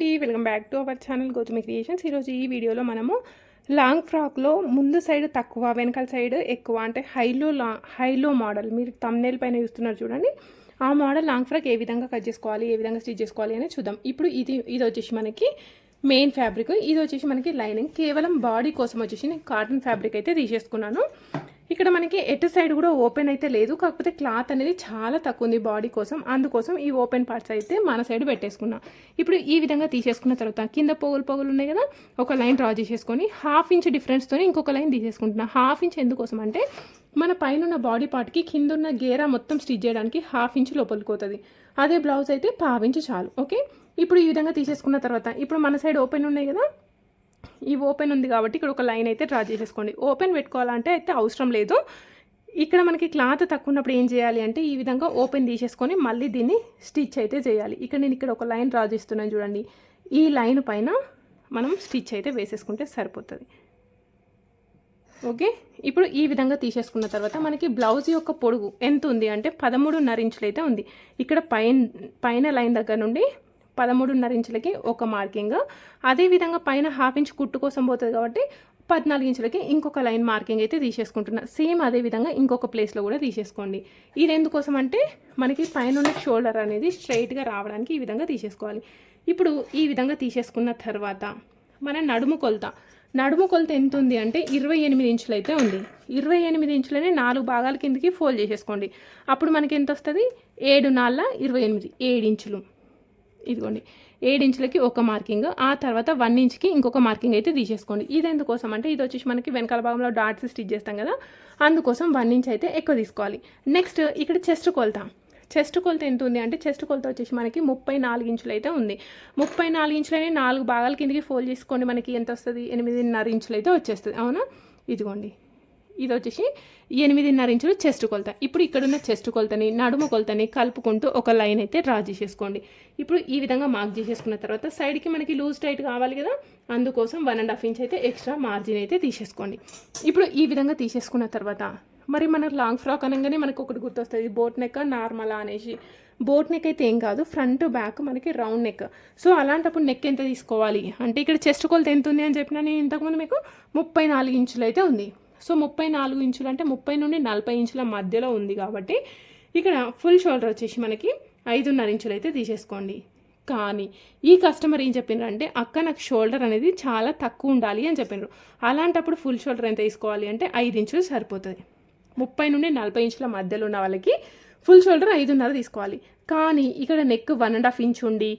అండి. Welcome back to our channel Gautami creations. ఈరోజు ఈ వీడియోలో మనము లాంగ్ ఫ్రాక్లో ముందు సైడ్ తక్కువ వెనకాల సైడ్ ఎక్కువ అంటే హైలో లా హైలో మోడల్. మీరు తమ్నేల్ పైన చూస్తున్నారు చూడండి. ఆ మోడల్ లాంగ్ ఫ్రాక్ ఏ విధంగా కట్ చేసుకోవాలి ఏ విధంగా స్టిచ్ చేసుకోవాలి అనేది చూద్దాం. ఇప్పుడు ఇది ఇది వచ్చేసి మనకి మెయిన్ ఫ్యాబ్రిక్. ఇది వచ్చేసి మనకి లైనింగ్. కేవలం బాడీ కోసం వచ్చేసి నేను కాటన్ ఫ్యాబ్రిక్ అయితే తీసేసుకున్నాను. ఇక్కడ మనకి ఎటు సైడ్ కూడా ఓపెన్ అయితే లేదు. కాకపోతే క్లాత్ అనేది చాలా తక్కువ ఉంది బాడీ కోసం. అందుకోసం ఈ ఓపెన్ పార్ట్స్ అయితే మన సైడ్ పెట్టేసుకున్నాం. ఇప్పుడు ఈ విధంగా తీసేసుకున్న తర్వాత కింద పోగులు పోగులు ఉన్నాయి కదా ఒక లైన్ డ్రా చేసేసుకొని హాఫ్ ఇంచ్ డిఫరెన్స్తో ఇంకొక లైన్ తీసేసుకుంటున్నా. హాఫ్ ఇంచ్ ఎందుకోసం అంటే మన పైన ఉన్న బాడీ పార్ట్కి కింద ఉన్న గేరా మొత్తం స్టిచ్ చేయడానికి హాఫ్ ఇంచ్ లోపలికి పోతుంది. అదే బ్లౌజ్ అయితే పావించ్ చాలు. ఓకే? ఇప్పుడు ఈ విధంగా తీసేసుకున్న తర్వాత ఇప్పుడు మన సైడ్ ఓపెన్ ఉన్నాయి కదా ఈ ఓపెన్ ఉంది కాబట్టి ఇక్కడ ఒక లైన్ అయితే డ్రా చేసేసుకోండి. ఓపెన్ పెట్టుకోవాలంటే అయితే అవసరం లేదు. ఇక్కడ మనకి క్లాత్ తక్కువ ఉన్నప్పుడు ఏం చేయాలి అంటే ఈ విధంగా ఓపెన్ తీసేసుకొని మళ్ళీ దీన్ని స్టిచ్ అయితే చేయాలి. ఇక్కడ నేను ఇక్కడ ఒక లైన్ డ్రా చేస్తున్నాను చూడండి. ఈ లైన్ పైన మనం స్టిచ్ అయితే వేసేసుకుంటే సరిపోతుంది. ఓకే? ఇప్పుడు ఈ విధంగా తీసేసుకున్న తర్వాత మనకి బ్లౌజ్ యొక్క పొడుగు ఎంత ఉంది అంటే పదమూడున్నర ఇంచులు అయితే ఉంది. ఇక్కడ పైన పైన లైన్ దగ్గర నుండి పదమూడున్నర ఇంచులకి ఒక మార్కింగ్. అదేవిధంగా పైన హాఫ్ ఇంచ్ కుట్టు కోసం పోతుంది కాబట్టి పద్నాలుగు ఇంచులకి ఇంకొక లైన్ మార్కింగ్ అయితే తీసేసుకుంటున్నా. సేమ్ అదే విధంగా ఇంకొక ప్లేస్లో కూడా తీసేసుకోండి. ఇది ఎందుకోసం అంటే మనకి పైన ఉన్న షోల్డర్ అనేది స్ట్రైట్గా రావడానికి ఈ విధంగా తీసేసుకోవాలి. ఇప్పుడు ఈ విధంగా తీసేసుకున్న తర్వాత మన నడుము కొలత. నడుము కొలత ఎంత ఉంది అంటే ఇరవై ఎనిమిది ఇంచులు అయితే ఉంది. ఇరవై ఎనిమిది ఇంచులని నాలుగు భాగాల కిందకి ఫోల్డ్ చేసేసుకోండి. అప్పుడు మనకి ఎంత వస్తుంది? ఏడు నాళ్ళ ఇరవై ఎనిమిది. ఏడు ఇంచులు. ఇదిగోండి ఏడు ఇంచులకి ఒక మార్కింగ్ ఆ తర్వాత వన్ ఇంచ్కి ఇంకొక మార్కింగ్ అయితే తీసేసుకోండి. ఇది ఎందుకోసం అంటే ఇది వచ్చేసి మనకి వెనకాల భాగంలో డాట్స్ స్టిచ్ చేస్తాం కదా అందుకోసం వన్ ఇంచ్ అయితే ఎక్కువ తీసుకోవాలి. నెక్స్ట్ ఇక్కడ చెస్ట్ కొలత. చెస్ట్ కొలత ఎంత ఉంది అంటే చెస్ట్ కొలత వచ్చేసి మనకి ముప్పై నాలుగు ఇంచులు అయితే ఉంది. ముప్పై నాలుగు ఇంచులని నాలుగు భాగాల కిందకి ఫోల్డ్ చేసుకోండి మనకి ఎంత వస్తుంది? ఎనిమిదిన్నర ఇంచులు అయితే వచ్చేస్తుంది. అవునా? ఇదిగోండి. ఇది వచ్చేసి ఎనిమిదిన్నర ఇంచులు చెస్ట్ కొలత. ఇప్పుడు ఇక్కడున్న చెస్ట్ కొలతని నడుము కొలతని కలుపుకుంటూ ఒక లైన్ అయితే డ్రా చేసేసుకోండి. ఇప్పుడు ఈ విధంగా మార్క్ చేసేసుకున్న తర్వాత సైడ్కి మనకి లూజ్ టైట్ కావాలి కదా అందుకోసం వన్ అండ్ హాఫ్ ఇంచ్ అయితే ఎక్స్ట్రా మార్జిన్ అయితే తీసేసుకోండి. ఇప్పుడు ఈ విధంగా తీసేసుకున్న తర్వాత మరి మనకు లాంగ్ ఫ్రాక్ అనగానే మనకు ఒకటి గుర్తొస్తుంది బోట్ నెక్ నార్మల్ అనేసి. బోట్ నెక్ అయితే ఏం కాదు ఫ్రంట్ బ్యాక్ మనకి రౌండ్ నెక్. సో అలాంటప్పుడు నెక్ ఎంత తీసుకోవాలి? అంటే ఇక్కడ చెస్ట్ కొలత ఎంత ఉంది అని చెప్పినా నేను ఇంతకుముందు మీకు ముప్పై నాలుగు ఇంచులు అయితే ఉంది. సో ముప్పై నాలుగు ఇంచులు అంటే ముప్పై నుండి నలభై ఇంచుల మధ్యలో ఉంది కాబట్టి ఇక్కడ ఫుల్ షోల్డర్ వచ్చేసి మనకి ఐదున్నర ఇంచులు అయితే తీసేసుకోండి. కానీ ఈ కస్టమర్ ఏం చెప్పిండ్రు అక్క నాకు షోల్డర్ అనేది చాలా తక్కువ ఉండాలి అని చెప్పిండ్రు అలాంటప్పుడు ఫుల్ షోల్డర్ ఎంత తీసుకోవాలి అంటే ఐదు ఇంచులు సరిపోతుంది. ముప్పై నుండి నలభై ఇంచుల మధ్యలో ఉన్న వాళ్ళకి ఫుల్ షోల్డర్ ఐదున్నర తీసుకోవాలి. కానీ ఇక్కడ neck one and half inch ఉండి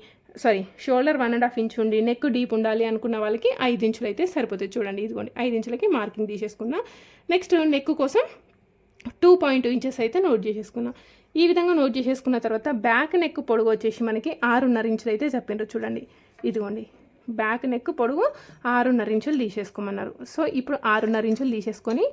sorry shoulder one and half inch ఉండి నెక్ డీప్ ఉండాలి అనుకున్న వాళ్ళకి ఐదు ఇంచులు అయితే సరిపోతుంది చూడండి ఇదిగోండి ఐదు ఇంచులకి మార్కింగ్ తీసేసుకున్నా. నెక్స్ట్ నెక్ కోసం టూ పాయింట్ ఇంచెస్ అయితే నోట్ చేసేసుకున్నా. ఈ విధంగా నోట్ చేసేసుకున్న తర్వాత బ్యాక్ నెక్ పొడుగు వచ్చేసి మనకి ఆరున్నర ఇంచులు అయితే చెప్పిండ్రు చూడండి. ఇదిగోండి బ్యాక్ నెక్ పొడుగు ఆరున్నర ఇంచులు తీసేసుకోమన్నారు. సో ఇప్పుడు ఆరున్నర ఇంచులు తీసేసుకొని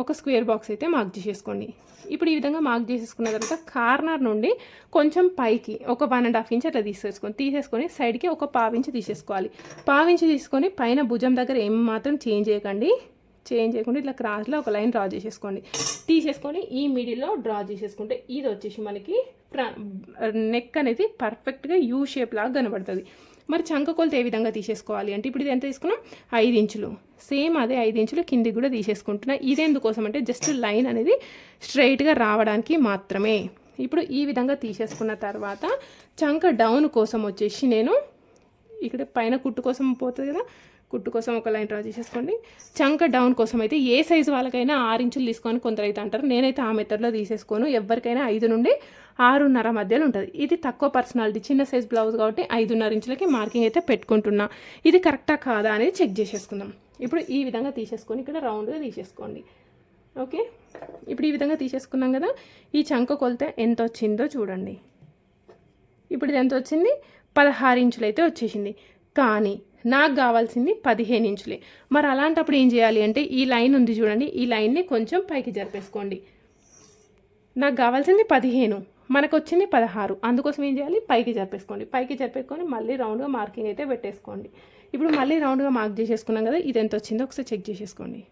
ఒక స్క్వేర్ బాక్స్ అయితే మార్క్ చేసేసుకోండి. ఇప్పుడు ఈ విధంగా మార్క్ చేసేసుకున్న తర్వాత కార్నర్ నుండి కొంచెం పైకి ఒక వన్ అండ్ హాఫ్ ఇంచ్ అట్లా తీసేసుకొని తీసేసుకొని సైడ్కి ఒక పావించి తీసేసుకోవాలి. పావించి తీసుకొని పైన భుజం దగ్గర ఏం మాత్రం చేంజ్ చేయకండి. చేంజ్ చేయకుండా ఇట్లా క్రాస్లో ఒక లైన్ డ్రా చేసేసుకోండి. తీసేసుకొని ఈ మిడిల్లో డ్రా చేసేసుకుంటే ఇది వచ్చేసి మనకి నెక్ అనేది పర్ఫెక్ట్గా యూ షేప్ లాగా కనబడుతుంది. మరి చంక కొలత ఏ విధంగా తీసేసుకోవాలి అంటే ఇప్పుడు ఇది ఎంత తీసుకున్నాం? ఐదు ఇంచులు. సేమ్ అదే ఐదు ఇంచులు కిందికి కూడా తీసేసుకుంటున్నా. ఇది ఎందుకోసం అంటే జస్ట్ లైన్ అనేది స్ట్రైట్గా రావడానికి మాత్రమే. ఇప్పుడు ఈ విధంగా తీసేసుకున్న తర్వాత చంక డౌన్ కోసం వచ్చేసి నేను ఇక్కడ పైన కుట్టు కోసం పోతుంది కదా కుట్టు కోసం ఒక లైన్ డ్రా చేసేసుకోండి. చంక డౌన్ కోసం అయితే ఏ సైజు వాళ్ళకైనా ఆరు ఇంచులు తీసుకొని కొందరు అయితే అంటారు. నేనైతే ఆ మెథడ్లో తీసేసుకోను. ఎవరికైనా ఐదు నుండి ఆరున్నర మధ్యలో ఉంటుంది. ఇది తక్కువ పర్సనాలిటీ చిన్న సైజ్ బ్లౌజ్ కాబట్టి ఐదున్నర ఇంచులకి మార్కింగ్ అయితే పెట్టుకుంటున్నా. ఇది కరెక్టా కాదా అనేది చెక్ చేసేసుకుందాం. ఇప్పుడు ఈ విధంగా తీసేసుకొని ఇక్కడ రౌండ్గా తీసేసుకోండి. ఓకే? ఇప్పుడు ఈ విధంగా తీసేసుకున్నాం కదా. ఈ చంక కొలత ఎంత వచ్చిందో చూడండి. ఇప్పుడు ఇది ఎంత వచ్చింది? పదహారు ఇంచులు అయితే వచ్చేసింది. కానీ నాకు కావాల్సింది పదిహేను ఇంచులే. మరి అలాంటప్పుడు ఏం చేయాలి అంటే ఈ లైన్ ఉంది చూడండి ఈ లైన్ని కొంచెం పైకి జరిపేసుకోండి. నాకు కావాల్సింది పదిహేను మనకు వచ్చింది పదహారు. అందుకోసం ఏం చేయాలి? పైకి జరిపేసుకోండి. పైకి జరిపేసుకొని మళ్ళీ రౌండ్గా మార్కింగ్ అయితే పెట్టేసుకోండి. ఇప్పుడు మళ్ళీ రౌండ్గా మార్క్ చేసేసుకున్నాం కదా ఇది ఎంత వచ్చిందో ఒకసారి చెక్ చేసేసుకోండి.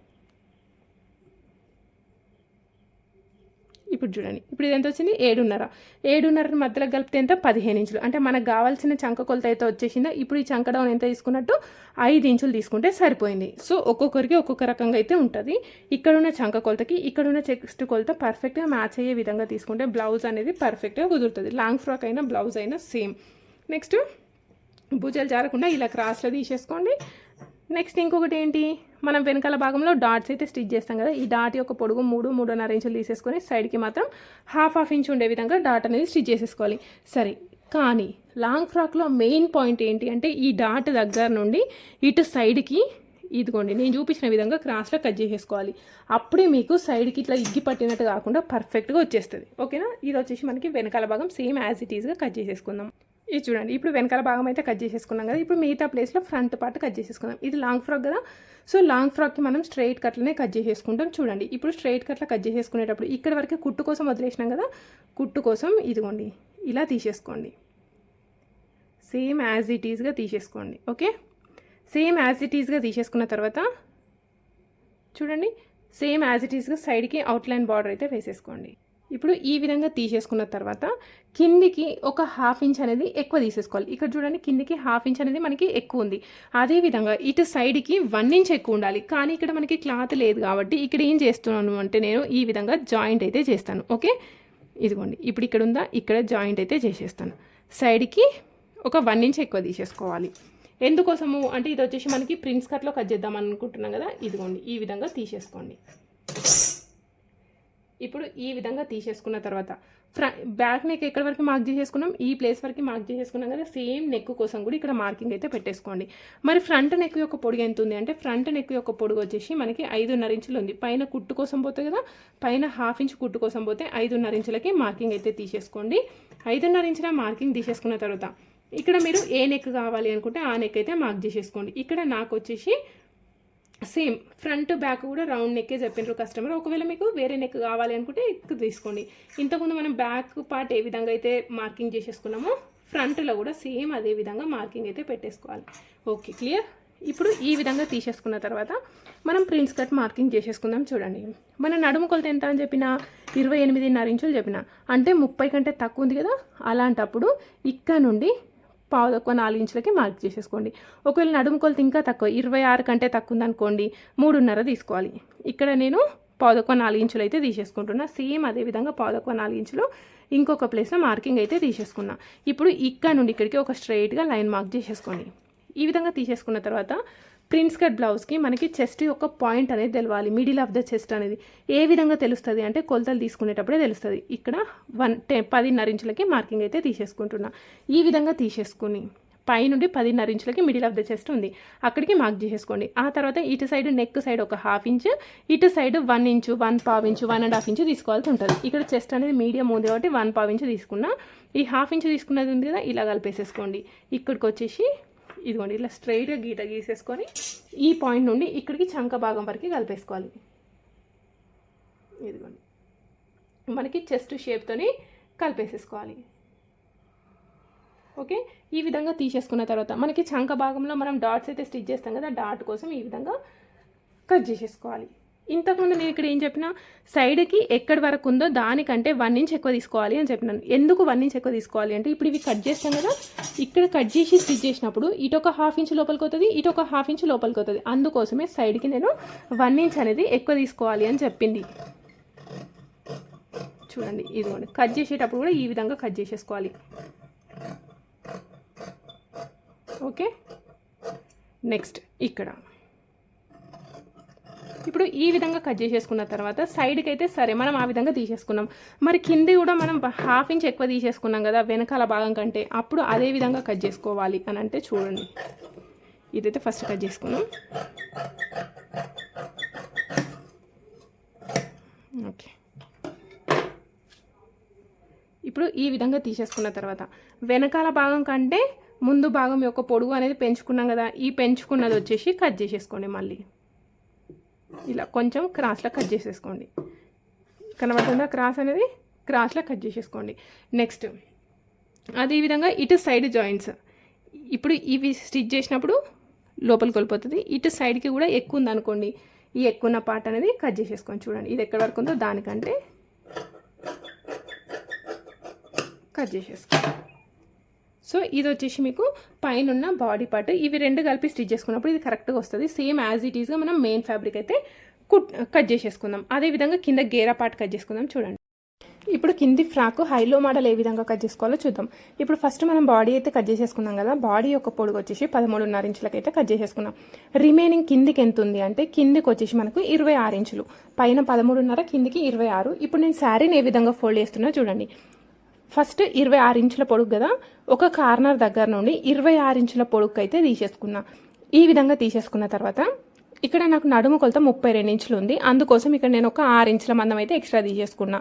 ఇప్పుడు చూడండి. ఇప్పుడు ఇది ఎంత వచ్చింది? ఏడున్నర. ఏడున్నర మధ్యలో కలిపితే ఎంత? పదిహేను ఇంచులు. అంటే మనకు కావాల్సిన చంక కొలత అయితే వచ్చేసిందా? ఇప్పుడు ఈ చంక డౌన్ ఎంత తీసుకున్నట్టు? ఐదు ఇంచులు తీసుకుంటే సరిపోయింది. సో ఒక్కొక్కరికి ఒక్కొక్క రకంగా అయితే ఉంటుంది. ఇక్కడ ఉన్న చంక కొలతకి ఇక్కడ ఉన్న చెస్ట్ కొలత పర్ఫెక్ట్గా మ్యాచ్ అయ్యే విధంగా తీసుకుంటే బ్లౌజ్ అనేది పర్ఫెక్ట్గా కుదురుతుంది. లాంగ్ ఫ్రాక్ అయినా బ్లౌజ్ అయినా సేమ్ నెక్స్ట్ భుజాలు జారకుండా ఇలా క్రాస్లో తీసేసుకోండి. నెక్స్ట్ ఇంకొకటి ఏంటి? మనం వెనకాల భాగంలో డాట్స్ అయితే స్టిచ్ చేస్తాం కదా. ఈ డాట్ యొక్క పొడుగు మూడు మూడున్నర ఇంచులు తీసేసుకొని సైడ్కి మాత్రం హాఫ్ హాఫ్ ఇంచ్ ఉండే విధంగా డాట్ అనేది స్టిచ్ చేసేసుకోవాలి. సరే కానీ లాంగ్ ఫ్రాక్లో మెయిన్ పాయింట్ ఏంటి అంటే ఈ డాట్ దగ్గర నుండి ఇటు సైడ్కి ఇదిగోండి నేను చూపించిన విధంగా క్రాస్లో కట్ చేసేసుకోవాలి. అప్పుడే మీకు సైడ్కి ఇట్లా ఇగ్గి పట్టినట్టు కాకుండా పర్ఫెక్ట్గా వచ్చేస్తుంది. ఓకేనా ఇది వచ్చేసి మనకి వెనకాల భాగం సేమ్ యాజ్ ఇట్ ఈస్గా కట్ చేసేసుకుందాం. ఇది చూడండి. ఇప్పుడు వెనకాల భాగం అయితే కట్ చేసేసుకున్నాం కదా. ఇప్పుడు మిగతా ప్లేస్లో ఫ్రంట్ పార్ట్ కట్ చేసేసుకుందాం. ఇది లాంగ్ ఫ్రాక్ కదా. సో లాంగ్ ఫ్రాక్కి మనం స్ట్రైట్ కట్లనే కట్ చేసేసుకుంటాం చూడండి. ఇప్పుడు స్ట్రైట్ కట్ల కట్ చేసేసుకునేటప్పుడు ఇక్కడ వరకు కుట్టు కోసం వదిలేసినాం కదా. కుట్టు కోసం ఇదిగోండి. ఇలా తీసేసుకోండి. సేమ్ యాజ్ ఇట్ ఈజ్గా తీసేసుకోండి. ఓకే? సేమ్ యాజ్ ఇట్ ఈజ్గా తీసేసుకున్న తర్వాత చూడండి. సేమ్ యాజ్ ఇట్ ఈస్గా సైడ్కి అవుట్లైన్ బార్డర్ అయితే వేసేసుకోండి. ఇప్పుడు ఈ విధంగా తీసేసుకున్న తర్వాత కిందికి ఒక హాఫ్ ఇంచ్ అనేది ఎక్కువ తీసేసుకోవాలి. ఇక్కడ చూడండి కిందికి హాఫ్ ఇంచ్ అనేది మనకి ఎక్కువ ఉంది. అదేవిధంగా ఇటు సైడ్కి వన్ ఇంచ్ ఎక్కువ ఉండాలి. కానీ ఇక్కడ మనకి క్లాత్ లేదు కాబట్టి ఇక్కడ ఏం చేస్తున్నాను అంటే నేను ఈ విధంగా జాయింట్ అయితే చేస్తాను. ఓకే ఇదిగోండి ఇప్పుడు ఇక్కడ ఉందా? ఇక్కడ జాయింట్ అయితే చేసేస్తాను. సైడ్కి ఒక వన్ ఇంచ్ ఎక్కువ తీసేసుకోవాలి. ఎందుకోసము? అంటే ఇది వచ్చేసి మనకి ప్రిన్స్ కట్లో కట్ చేద్దాం అనుకుంటున్నాం కదా? ఇదిగోండి ఈ విధంగా తీసేసుకోండి. ఇప్పుడు ఈ విధంగా తీసేసుకున్న తర్వాత ఫ్ర బ్యాక్ నెక్ ఎక్కడి వరకు మార్క్ చేసేసుకున్నాం? ఈ ప్లేస్ వరకు మార్క్ చేసేసుకున్నాం కదా? సేమ్ నెక్ కోసం కూడా ఇక్కడ మార్కింగ్ అయితే పెట్టేసుకోండి. మరి ఫ్రంట్ నెక్ యొక్క పొడుగు ఎంత ఉంది అంటే ఫ్రంట్ నెక్ యొక్క పొడుగు వచ్చేసి మనకి ఐదున్నర ఇంచులు ఉంది. పైన కుట్టు కోసం పోతే కదా పైన హాఫ్ ఇంచ్ కుట్టు కోసం పోతే ఐదున్నర ఇంచులకి మార్కింగ్ అయితే తీసేసుకోండి. ఐదున్నర ఇంచుల మార్కింగ్ తీసేసుకున్న తర్వాత ఇక్కడ మీరు ఏ నెక్ కావాలి అనుకుంటే ఆ నెక్ అయితే మార్క్ చేసేసుకోండి. ఇక్కడ నాకు వచ్చేసి సేమ్ ఫ్రంట్ బ్యాక్ కూడా రౌండ్ నెక్కే చెప్పిండ్రు కస్టమర్. ఒకవేళ మీకు వేరే నెక్ కావాలి అనుకుంటే ఎక్కువ తీసుకోండి. ఇంతకుముందు మనం బ్యాక్ పార్ట్ ఏ విధంగా అయితే మార్కింగ్ చేసేసుకున్నామో ఫ్రంట్లో కూడా సేమ్ అదే విధంగా మార్కింగ్ అయితే పెట్టేసుకోవాలి. Okay clear? ఇప్పుడు ఈ విధంగా తీసేసుకున్న తర్వాత మనం ప్రింట్స్ కట్ మార్కింగ్ చేసేసుకుందాం చూడండి. మన నడుము కొలత ఎంత అని చెప్పిన ఇరవై ఎనిమిదిన్నర ఇంచులు చెప్పిన అంటే ముప్పై కంటే తక్కువ ఉంది కదా? అలాంటప్పుడు ఇక్కడ నుండి పావు తక్కువ నాలుగు ఇంచులకి మార్క్ చేసేసుకోండి. ఒకవేళ నడుము కొలత ఇంకా తక్కువ ఇరవై ఆరు కంటే తక్కువ ఉందనుకోండి మూడున్నర తీసుకోవాలి. ఇక్కడ నేను పావుదక్కువ నాలుగు ఇంచులు అయితే తీసేసుకుంటున్నా. సేమ్ అదే విధంగా నాలుగు ఇంచులు ఇంకొక ప్లేస్లో మార్కింగ్ అయితే తీసేసుకున్నా. ఇప్పుడు ఇక్కడ నుండి ఇక్కడికి ఒక స్ట్రైట్గా లైన్ మార్క్ చేసేసుకోండి. ఈ విధంగా తీసేసుకున్న తర్వాత ప్రిన్స్ కట్ బ్లౌజ్కి మనకి చెస్ట్ యొక్క పాయింట్ అనేది తెలవాలి. మిడిల్ ఆఫ్ ద చెస్ట్ అనేది. ఏ విధంగా తెలుస్తుంది అంటే కొలతలు తీసుకునేటప్పుడే తెలుస్తుంది. ఇక్కడ వన్ టె పదిన్నర ఇంచులకి మార్కింగ్ అయితే తీసేసుకుంటున్నా. ఈ విధంగా తీసేసుకుని పై నుండి పదిన్నర ఇంచులకి మిడిల్ ఆఫ్ ద చెస్ట్ ఉంది. అక్కడికి మార్క్ చేసేసుకోండి. ఆ తర్వాత ఇటు సైడ్ నెక్ సైడ్ ఒక హాఫ్ ఇంచ్ ఇటు సైడ్ వన్ ఇంచు వన్ పావు inch one and half inch తీసుకోవాల్సి ఉంటుంది. ఇక్కడ చెస్ట్ అనేది మీడియం ఉంది కాబట్టి వన్ పావు ఇంచు తీసుకున్నా. ఈ హాఫ్ ఇంచు తీసుకున్నది ఉంది కదా ఇలా కలిపేసేసుకోండి. ఇక్కడికి వచ్చేసి ఇదిగోండి ఇలా స్ట్రైట్గా గీట గీసేసుకొని ఈ పాయింట్ నుండి ఇక్కడికి చంక భాగం వరకు కలిపేసుకోవాలి. ఇదిగోండి. మనకి చెస్ట్ షేప్తోని కలిపేసేసుకోవాలి. ఓకే? ఈ విధంగా తీసేసుకున్న తర్వాత మనకి చంక భాగంలో మనం డాట్స్ అయితే స్టిచ్ చేస్తాం కదా డాట్ కోసం ఈ విధంగా కట్ చేసేసుకోవాలి. ఇంతకుముందు నేను ఇక్కడ ఏం చెప్పిన సైడ్కి ఎక్కడి వరకు ఉందో దానికంటే వన్ ఇంచ్ ఎక్కువ తీసుకోవాలి అని చెప్పినాను. ఎందుకు వన్ ఇంచ్ ఎక్కువ తీసుకోవాలి అంటే ఇప్పుడు ఇవి కట్ చేస్తాం కదా ఇక్కడ కట్ చేసి స్టిచ్ చేసినప్పుడు ఇటు ఒక హాఫ్ ఇంచ్ లోపలికి అవుతుంది ఇటు ఒక హాఫ్ ఇంచ్ లోపలికి అవుతుంది అందుకోసమే సైడ్కి నేను వన్ ఇంచ్ అనేది ఎక్కువ తీసుకోవాలి అని చెప్పింది. చూడండి ఇదిగోండి. కట్ చేసేటప్పుడు కూడా ఈ విధంగా కట్ చేసేసుకోవాలి. ఓకే? నెక్స్ట్ ఇక్కడ. ఇప్పుడు ఈ విధంగా కట్ చేసేసుకున్న తర్వాత సైడ్కి అయితే సరే మనం ఆ విధంగా తీసేసుకున్నాం. మరి కింది కూడా మనం హాఫ్ ఇంచ్ ఎక్కువ తీసేసుకున్నాం కదా వెనకాల భాగం కంటే అప్పుడు అదే విధంగా కట్ చేసుకోవాలి అని అంటే చూడండి. ఇదైతే ఫస్ట్ కట్ చేసుకున్నాం. ఓకే. ఇప్పుడు ఈ విధంగా తీసేసుకున్న తర్వాత వెనకాల భాగం కంటే ముందు భాగం యొక్క పొడుగు అనేది పెంచుకున్నాం కదా ఈ పెంచుకున్నది వచ్చేసి కట్ చేసేసుకోండి మళ్ళీ. ఇలా కొంచెం క్రాస్లో కట్ చేసేసుకోండి. కనబడుతుందా క్రాస్ అనేది? క్రాస్లో కట్ చేసేసుకోండి. నెక్స్ట్ అదేవిధంగా ఇటు సైడ్ జాయింట్స్. ఇప్పుడు ఇవి స్టిచ్ చేసినప్పుడు లోపలికి వెళ్ళిపోతుంది. ఇటు సైడ్కి కూడా ఎక్కువ ఉందనుకోండి ఈ ఎక్కువ ఉన్న పార్ట్ అనేది కట్ చేసేసుకోండి చూడండి. ఇది ఎక్కడ వరకు ఉందో దానికంటే కట్ చేసేసుకోండి. సో ఇది వచ్చేసి మీకు పైన ఉన్న బాడీ పార్ట్ ఇవి రెండు కలిపి స్టిచ్ చేసుకున్నప్పుడు ఇది కరెక్ట్గా వస్తుంది. సేమ్ యాజ్ ఇట్ ఈస్గా మనం మెయిన్ ఫ్యాబ్రిక్ అయితే కుట్ కట్ చేసేసుకుందాం. అదేవిధంగా కింద గేరా పార్ట్ కట్ చేసుకుందాం చూడండి. ఇప్పుడు కింది ఫ్రాక్ హైలో మోడల్ ఏ విధంగా కట్ చేసుకోవాలో చూద్దాం. ఇప్పుడు ఫస్ట్ మనం బాడీ అయితే కట్ చేసేసుకున్నాం కదా బాడీ యొక్క పొడుగు వచ్చేసి పదమూడున్నర ఇంచులకి అయితే కట్ చేసేసుకున్నాం. రిమైనింగ్ కిందికి ఎంత ఉంది అంటే కిందికి వచ్చేసి మనకు ఇరవై ఆరు ఇంచులు. పైన పదమూడున్నర కిందికి ఇరవై ఆరు. ఇప్పుడు నేను శారీని ఏ విధంగా ఫోల్డ్ చేస్తున్నా చూడండి. ఫస్ట్ ఇరవై ఆరు ఇంచుల పొడుగు కదా ఒక కార్నర్ దగ్గర నుండి ఇరవై ఆరు ఇంచుల పొడుగు అయితే తీసేసుకున్నా. ఈ విధంగా తీసేసుకున్న తర్వాత ఇక్కడ నాకు నడుము కొలత ముప్పై రెండు ఇంచులు ఉంది. అందుకోసం ఇక్కడ నేను ఒక ఆరు ఇంచుల మందం అయితే ఎక్స్ట్రా తీసేసుకున్నా.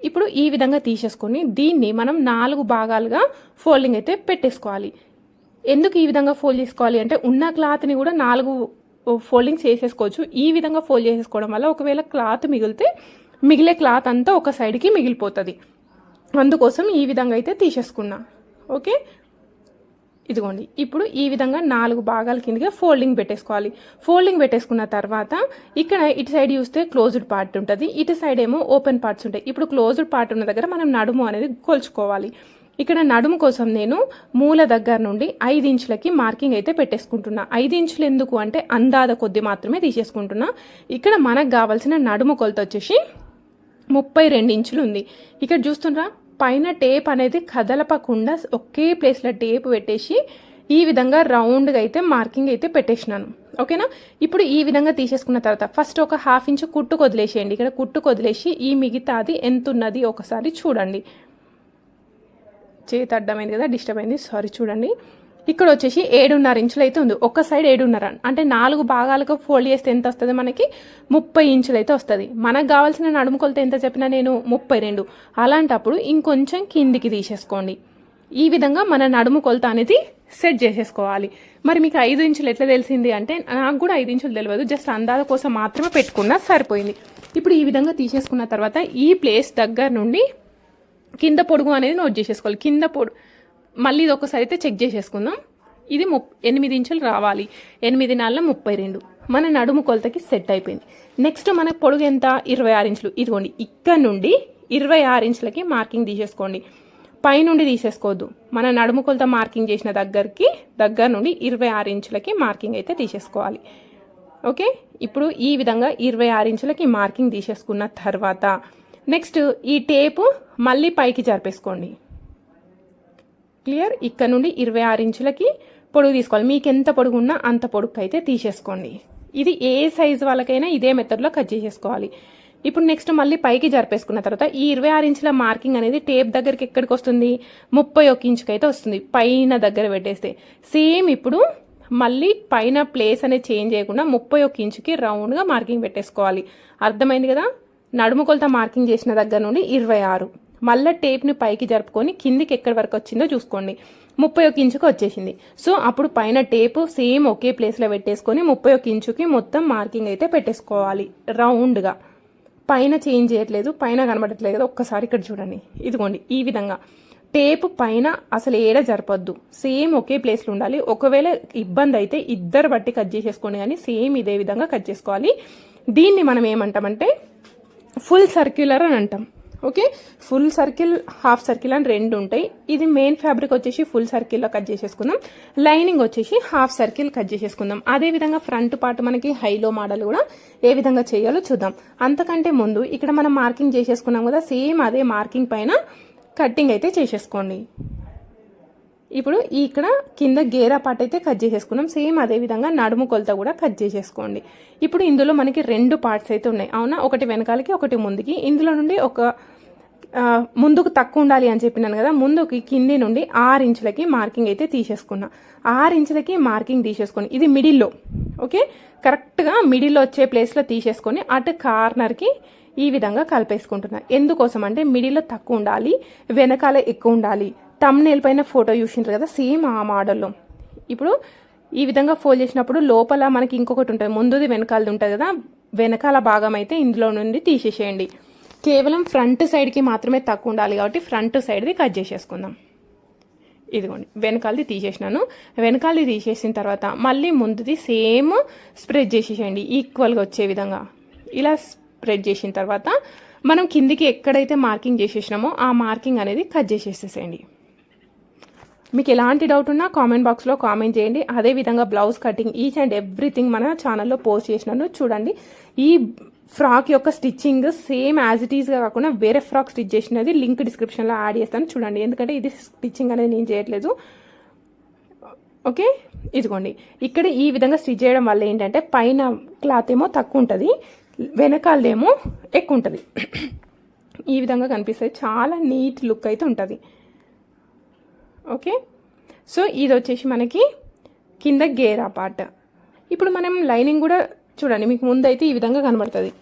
ఇప్పుడు ఈ విధంగా తీసేసుకొని దీన్ని మనం నాలుగు భాగాలుగా ఫోల్డింగ్ అయితే పెట్టేసుకోవాలి. ఎందుకు ఈ విధంగా ఫోల్డ్ చేసుకోవాలి అంటే ఉన్న క్లాత్ని కూడా నాలుగు ఫోల్డింగ్స్ చేసేసుకోవచ్చు. ఈ విధంగా ఫోల్డ్ చేసేసుకోవడం వల్ల ఒకవేళ క్లాత్ మిగిలితే మిగిలే క్లాత్ అంతా ఒక సైడ్కి మిగిలిపోతుంది. అందుకోసం ఈ విధంగా అయితే తీసేసుకున్నా. ఓకే? ఇదిగోండి. ఇప్పుడు ఈ విధంగా నాలుగు భాగాల కిందగా ఫోల్డింగ్ పెట్టేసుకోవాలి. ఫోల్డింగ్ పెట్టేసుకున్న తర్వాత ఇక్కడ ఇటు సైడ్ చూస్తే క్లోజ్డ్ పార్ట్ ఉంటుంది. ఇటు సైడ్ ఏమో ఓపెన్ పార్ట్స్ ఉంటాయి. ఇప్పుడు క్లోజ్డ్ పార్ట్ ఉన్న దగ్గర మనం నడుము అనేది కొలుచుకోవాలి. ఇక్కడ నడుము కోసం నేను మూల దగ్గర నుండి ఐదు ఇంచులకి మార్కింగ్ అయితే పెట్టేసుకుంటున్నా. ఐదు ఇంచులు ఎందుకు అంటే అందాద కొద్ది మాత్రమే తీసేసుకుంటున్నా. ఇక్కడ మనకు కావాల్సిన నడుము కొలత వచ్చేసి ముప్పై రెండు ఇంచులు ఉంది. ఇక్కడ చూస్తుండ్రా? పైన టేప్ అనేది కదలపకుండా ఒకే ప్లేస్లో టేప్ పెట్టేసి ఈ విధంగా రౌండ్గా అయితే మార్కింగ్ అయితే పెట్టేసినాను. ఓకేనా? ఇప్పుడు ఈ విధంగా తీసేసుకున్న తర్వాత ఫస్ట్ ఒక హాఫ్ ఇంచు కుట్టు వదిలేసేయండి ఇక్కడ కుట్టు కొదిలేసి ఈ మిగతాది ఎంత ఉన్నది ఒకసారి చూడండి. చేతి అడ్డమైంది కదా డిస్టర్బ్ అయింది. సారీ చూడండి. ఇక్కడ వచ్చేసి ఏడున్నర ఇంచులు అయితే ఉంది. ఒక సైడ్ ఏడున్నర. అంటే నాలుగు భాగాలుగా ఫోల్డ్ చేస్తే ఎంత వస్తుంది మనకి? ముప్పై ఇంచులు అయితే వస్తుంది. మనకు కావాల్సిన నడుము కొలత ఎంత చెప్పినా నేను ముప్పై రెండు. అలాంటప్పుడు ఇంకొంచెం కిందికి తీసేసుకోండి. ఈ విధంగా మన నడుము కొలత అనేది సెట్ చేసేసుకోవాలి. మరి మీకు ఐదు ఇంచులు ఎట్లా తెలిసింది అంటే నాకు కూడా ఐదు ఇంచులు తెలియదు. జస్ట్ అందాల కోసం మాత్రమే పెట్టుకున్నా సరిపోయింది. ఇప్పుడు ఈ విధంగా తీసేసుకున్న తర్వాత ఈ ప్లేస్ దగ్గర నుండి కింద పొడుగు అనేది నోట్ చేసేసుకోవాలి. కింద పొడు మళ్ళీ ఇది ఒకసారి అయితే చెక్ చేసేసుకుందాం. ఇది ముప్ ఎనిమిది ఇంచులు రావాలి. ఎనిమిది నాలుగు ముప్పై రెండు. మన నడుము కొలతకి సెట్ అయిపోయింది. నెక్స్ట్ మన పొడుగు ఎంత? ఇరవై ఆరు ఇంచులు. ఇదిగోండి ఇక్కడ నుండి ఇరవై ఆరు ఇంచులకి మార్కింగ్ తీసేసుకోండి. పైనుండి తీసేసుకోవద్దు. మన నడుము కొలత మార్కింగ్ చేసిన దగ్గరికి దగ్గర నుండి ఇరవై ఆరు ఇంచులకి మార్కింగ్ అయితే తీసేసుకోవాలి. ఓకే? ఇప్పుడు ఈ విధంగా ఇరవై ఆరు ఇంచులకి మార్కింగ్ తీసేసుకున్న తర్వాత నెక్స్ట్ ఈ టేపు మళ్ళీ పైకి జరిపేసుకోండి. క్లియర్. ఇక్కడ నుండి ఇరవై ఆరు ఇంచులకి పొడుగు తీసుకోవాలి. మీకు ఎంత పొడుగు ఉన్నా అంత పొడుగు అయితే తీసేసుకోండి. ఇది ఏ సైజు వాళ్ళకైనా ఇదే మెథడ్లో కట్ చేసేసుకోవాలి. ఇప్పుడు నెక్స్ట్ మళ్ళీ పైకి జరిపేసుకున్న తర్వాత ఈ ఇరవై ఆరు ఇంచుల మార్కింగ్ అనేది టేప్ దగ్గరికి ఎక్కడికి వస్తుంది? ముప్పై ఒక ఇంచుకి అయితే వస్తుంది. పైన దగ్గర పెట్టేస్తే. సేమ్ ఇప్పుడు మళ్ళీ పైన ప్లేస్ అనేది చేంజ్ చేయకుండా ముప్పై ఒక ఇంచుకి రౌండ్గా మార్కింగ్ పెట్టేసుకోవాలి. అర్థమైంది కదా? నడుము కొలత మార్కింగ్ చేసిన దగ్గర నుండి ఇరవై ఆరు. మళ్ళీ టేప్ని పైకి జరుపుకొని కిందికి ఎక్కడి వరకు వచ్చిందో చూసుకోండి. ముప్పై ఒక ఇంచుకు వచ్చేసింది. సో అప్పుడు పైన టేపు సేమ్ ఒకే ప్లేస్లో పెట్టేసుకొని ముప్పై ఒక ఇంచుకి మొత్తం మార్కింగ్ అయితే పెట్టేసుకోవాలి. రౌండ్గా. పైన చేంజ్ చేయట్లేదు పైన కనబడట్లేదు. కదా ఒక్కసారి ఇక్కడ చూడండి. ఇదిగోండి ఈ విధంగా. టేప్ పైన అసలు ఏడ జరపద్దు. సేమ్ ఒకే ప్లేస్లో ఉండాలి. ఒకవేళ ఇబ్బంది అయితే ఇద్దరు బట్టి కట్ చేసేసుకోండి కానీ సేమ్ ఇదే విధంగా కట్ చేసుకోవాలి. దీన్ని మనం ఏమంటామంటే ఫుల్ సర్క్యులర్ అని అంటాం. Okay? Full circle half circle అని రెండు ఉంటాయి. ఇది మెయిన్ ఫ్యాబ్రిక్ వచ్చేసి ఫుల్ సర్కిల్లో కట్ చేసేసుకుందాం. లైనింగ్ వచ్చేసి హాఫ్ సర్కిల్ కట్ చేసేసుకుందాం. అదే విధంగా ఫ్రంట్ పార్ట్ మనకి హైలో మోడల్ కూడా ఏ విధంగా చేయాలో చూద్దాం. అంతకంటే ముందు ఇక్కడ మనం మార్కింగ్ చేసేసుకున్నాం కదా సేమ్ అదే మార్కింగ్ పైన కట్టింగ్ అయితే చేసేసుకోండి. ఇప్పుడు ఇక్కడ కింద గేరా పార్ట్ అయితే కట్ చేసేసుకున్నాం. సేమ్ అదే విధంగా నడుము కొలత కూడా కట్ చేసేసుకోండి. ఇప్పుడు ఇందులో మనకి రెండు పార్ట్స్ అయితే ఉన్నాయి. అవునా? ఒకటి వెనకాలకి ఒకటి ముందుకి. ఇందులో నుండి ఒక ముందుకు తక్కువ ఉండాలి అని చెప్పినాను కదా. ముందుకి కింది నుండి ఆరు ఇంచులకి మార్కింగ్ అయితే తీసేసుకున్నా. ఆరు ఇంచులకి మార్కింగ్ తీసేసుకొని ఇది మిడిల్లో ఓకే కరెక్ట్గా మిడిల్లో వచ్చే ప్లేస్లో తీసేసుకొని అటు కార్నర్కి ఈ విధంగా కలిపేసుకుంటున్నా. ఎందుకోసం అంటే మిడిల్లో తక్కువ ఉండాలి వెనకాల ఎక్కువ ఉండాలి. తమ్నేల్ పైన ఫోటో చూసింటారు కదా సేమ్ ఆ మోడల్లో ఇప్పుడు ఈ విధంగా ఫోల్డ్ చేసినప్పుడు లోపల మనకి ఇంకొకటి ఉంటుంది ముందుది వెనకాలది ఉంటుంది కదా వెనకాల భాగం అయితే ఇందులో నుండి తీసేసేయండి. కేవలం ఫ్రంట్ సైడ్కి మాత్రమే తక్కువ ఉండాలి కాబట్టి ఫ్రంట్ సైడ్ది కట్ చేసేసుకుందాం. ఇదిగోండి వెనకాలది తీసేసినాను. వెనకాలది తీసేసిన తర్వాత మళ్ళీ ముందుది సేమ్ స్ప్రెడ్ చేసేసేయండి ఈక్వల్గా వచ్చే విధంగా. ఇలా స్ప్రెడ్ చేసిన తర్వాత మనం కిందికి ఎక్కడైతే మార్కింగ్ చేసేసినామో ఆ మార్కింగ్ అనేది కట్ చేసేసేసేయండి మీకు ఎలాంటి డౌట్ ఉన్నా కామెంట్ బాక్స్లో కామెంట్ చేయండి. అదేవిధంగా blouse cutting each and everything మన ఛానల్లో పోస్ట్ చేసినాను చూడండి. ఈ ఫ్రాక్ యొక్క స్టిచ్చింగ్ సేమ్ యాజ్ ఇట్ ఈస్గా కాకుండా వేరే ఫ్రాక్ స్టిచ్ చేసినది లింక్ డిస్క్రిప్షన్లో యాడ్ చేస్తాను చూడండి. ఎందుకంటే ఇది స్టిచ్చింగ్ అనేది నేను చేయట్లేదు. ఓకే ఇదిగోండి. ఇక్కడ ఈ విధంగా స్టిచ్ చేయడం వల్ల ఏంటంటే పైన క్లాత్ ఏమో తక్కువ ఉంటుంది వెనకాలదేమో ఎక్కువ ఉంటుంది. ఈ విధంగా కనిపిస్తుంది చాలా నీట్ లుక్ అయితే ఉంటుంది. ఓకే? సో ఇది వచ్చేసి మనకి కింద గేరా పార్ట్. ఇప్పుడు మనం లైనింగ్ కూడా చూడండి మీకు ముందైతే ఈ విధంగా కనబడుతుంది.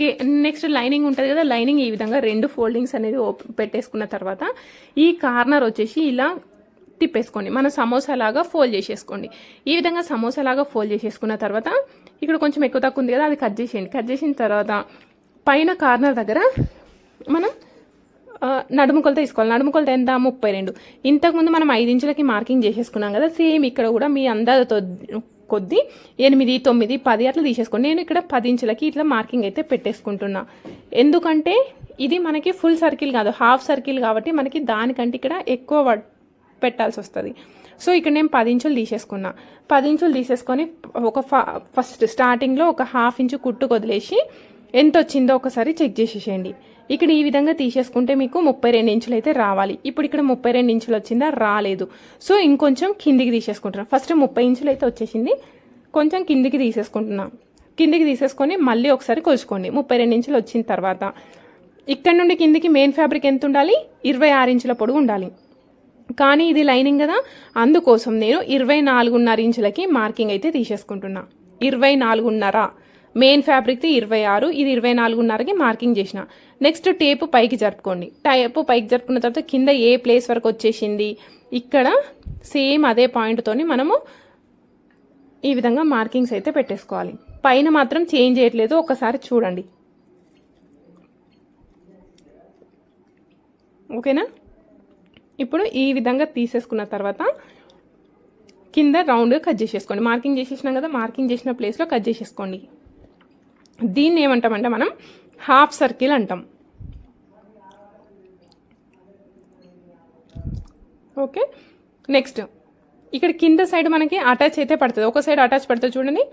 గే నెక్స్ట్ లైనింగ్ ఉంటుంది కదా లైనింగ్ ఈ విధంగా రెండు ఫోల్డింగ్స్ అనేది పెట్టేసుకున్న తర్వాత ఈ కార్నర్ వచ్చేసి ఇలా తిప్పేసుకోండి. మన సమోసాలాగా ఫోల్డ్ చేసేసుకోండి. ఈ విధంగా సమోసాలాగా ఫోల్డ్ చేసేసుకున్న తర్వాత ఇక్కడ కొంచెం ఎక్కువ తక్కువ ఉంది కదా అది కట్ చేసేయండి. కట్ చేసిన తర్వాత పైన కార్నర్ దగ్గర మనం నడుము కొలత తీసుకోవాలి. నడుము కొలత ఎంత? ముప్పై రెండు. ఇంతకుముందు మనం ఐదు ఇంచులకి మార్కింగ్ చేసేసుకున్నాం కదా సేమ్ ఇక్కడ కూడా మీ అందాజతో కొద్ది ఎనిమిది తొమ్మిది పది అట్లా తీసేసుకోండి. నేను ఇక్కడ పది ఇంచులకి ఇట్లా మార్కింగ్ అయితే పెట్టేసుకుంటున్నా. ఎందుకంటే ఇది మనకి ఫుల్ సర్కిల్ కాదు హాఫ్ సర్కిల్ కాబట్టి మనకి దానికంటే ఇక్కడ ఎక్కువ పెట్టాల్సి వస్తుంది. సో ఇక్కడ నేను పది ఇంచులు తీసేసుకున్నా. పది ఇంచులు తీసేసుకొని ఒక ఫ- ఫస్ట్ స్టార్టింగ్లో ఒక హాఫ్ ఇంచు కుట్టుకు వదిలేసి ఎంత వచ్చిందో ఒకసారి చెక్ చేసేసేయండి. ఇక్కడ ఈ విధంగా తీసేసుకుంటే మీకు ముప్పై రెండు ఇంచులు అయితే రావాలి. ఇప్పుడు ఇక్కడ ముప్పై రెండు ఇంచులు వచ్చిందా? రాలేదు. సో ఇంకొంచెం కిందికి తీసేసుకుంటున్నాను ఫస్ట్ ముప్పై ఇంచులు అయితే వచ్చేసింది. కొంచెం కిందికి తీసేసుకుంటున్నా. కిందికి తీసేసుకొని మళ్ళీ ఒకసారి కొలుచుకోండి. ముప్పై రెండు ఇంచులు వచ్చిన తర్వాత. ఇక్కడ నుండి కిందికి మెయిన్ ఫ్యాబ్రిక్ ఎంత ఉండాలి? ఇరవై ఆరు ఇంచుల పొడుగు ఉండాలి. కానీ ఇది లైనింగ్ కదా? అందుకోసం నేను ఇరవై నాలుగున్నర ఇంచులకి మార్కింగ్ అయితే తీసేసుకుంటున్నా. ఇరవై నాలుగున్నర. మెయిన్ ఫ్యాబ్రిక్ది ఇరవై ఆరు ఇది ఇరవై నాలుగున్నరకి మార్కింగ్ చేసిన. నెక్స్ట్ టేపు పైకి జరుపుకోండి. టేపు పైకి జరుపుకున్న తర్వాత కింద ఏ ప్లేస్ వరకు వచ్చేసింది? ఇక్కడ సేమ్ అదే పాయింట్తోని మనము ఈ విధంగా మార్కింగ్స్ అయితే పెట్టేసుకోవాలి. పైన మాత్రం చేంజ్ చేయట్లేదు ఒకసారి చూడండి. ఓకేనా? ఇప్పుడు ఈ విధంగా తీసేసుకున్న తర్వాత కింద రౌండ్గా కట్ చేసేసుకోండి. మార్కింగ్ చేసేసినాం కదా మార్కింగ్ చేసిన ప్లేస్లో కట్ చేసేసుకోండి. దీన్ని ఏమంటామంటే మనం హాఫ్ సర్కిల్ అంటాం. ఓకే? నెక్స్ట్ ఇక్కడ కింద సైడ్ మనకి అటాచ్ అయితే పడుతుంది. ఒక సైడ్ అటాచ్ పడుతుంది చూడండి.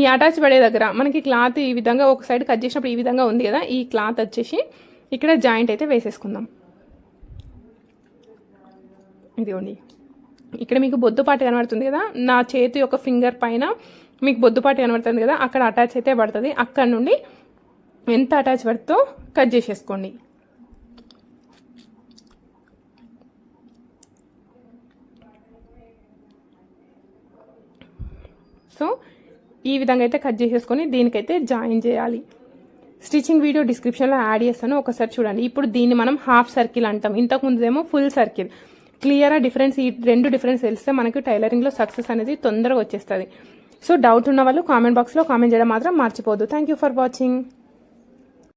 ఈ అటాచ్ పడే దగ్గర మనకి క్లాత్ ఈ విధంగా ఒక సైడ్ కట్ చేసినప్పుడు ఈ విధంగా ఉంది కదా ఈ క్లాత్ వచ్చేసి ఇక్కడ జాయింట్ అయితే వేసేసుకుందాం. ఇదిగోండి. ఇక్కడ మీకు బొద్దుపాటు కనబడుతుంది కదా నా చేతి యొక్క ఫింగర్ పైన మీకు బొద్దుపాటు కనబడుతుంది కదా అక్కడ అటాచ్ అయితే పడుతుంది. అక్కడ నుండి ఎంత అటాచ్ పడుతుందో కట్ చేసేసుకోండి. సో ఈ విధంగా అయితే కట్ చేసేసుకొని దీనికైతే జాయిన్ చేయాలి. స్టిచ్చింగ్ వీడియో డిస్క్రిప్షన్లో యాడ్ చేస్తాను ఒకసారి చూడండి. ఇప్పుడు దీన్ని మనం హాఫ్ సర్కిల్ అంటాం. ఇంతకుముందేమో ఫుల్ సర్కిల్ క్లియర్గా డిఫరెన్స్ ఈ రెండు డిఫరెన్స్ తెలిస్తే మనకి టైలరింగ్లో సక్సెస్ అనేది తొందరగా వచ్చేస్తుంది. సో డౌట్ ఉన్న వాళ్ళు కామెంట్ బాక్స్లో కామెంట్ చేయడం మాత్రం మర్చిపోదు థ్యాంక్ యూ ఫర్ వాచింగ్